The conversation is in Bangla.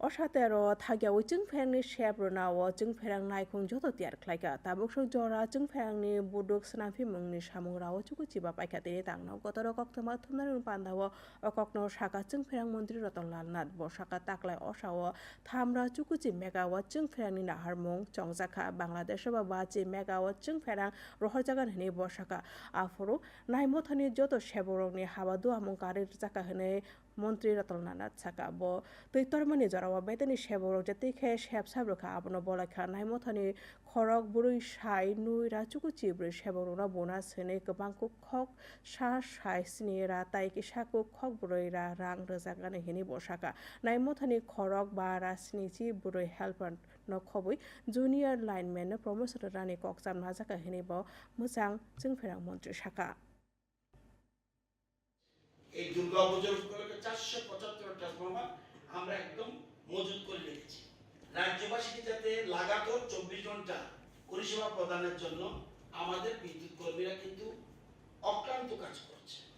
অসাতের থাকিয়া ওই চিং চিংফেরাংনি সেব্রনা ও চিং চিংফেরাং নাইখুং যত তিয়ার খ্লাইকা তাবুকসুক জরা চিং চিংফেরাংনি বুদুক স্নাফি মুংনি চুকু চিবা পাইকা তিনি তাংনাও গতর কক্তমা থুমনারুং পান্দাও অকক্ন চিং চিংফেরাং মন্ত্রী রতনলাল নাথ ব বসাকা তাকলাই অসা ও থামরা চুকু চি মেগা ও চিং চিংফেরাংনি নাহার মুং চংজাখা বাংলাদেশ বা বাচি মেগা ও চিং চিংফেরাং রহজাগান হিনি বসাকা আফরু নাইমথানি যত সেবরং হাবা দুয়া মুং কারের জাকা হিনে 몬트리라 떨나나 차가보 তই মানে জরাওয়া বেতনি শেবরক যাতে খে শেব সাবরখা আপন বলা খা, নাই মথানি খরক বুড়ি সাই নুই রাচুকু সেবর শেবরনা বোনা সেনে কবাংকু খক সা সাই স্নি রা তাই কি সাকু খক বুড়ুই রা রাং রজাগানে হেনি বসাকা নাই মথানি খরক বা রাসনি চি বুড়ি হেল্পার নখবই জুনিয়র লাইনম্যান প্রমোশন রানি ককজাম নাজাকা হেনি ব মুসাং जों মন্ত্রী সাকা। এই দুর্গা পুজোর পঁচাত্তর আমরা একদম মজুত করে চব্বিশ ঘণ্টা পরিষেবা প্রদানের জন্য আমাদের বিদ্যুৎ কর্মীরা কিন্তু অক্লান্ত কাজ করছে।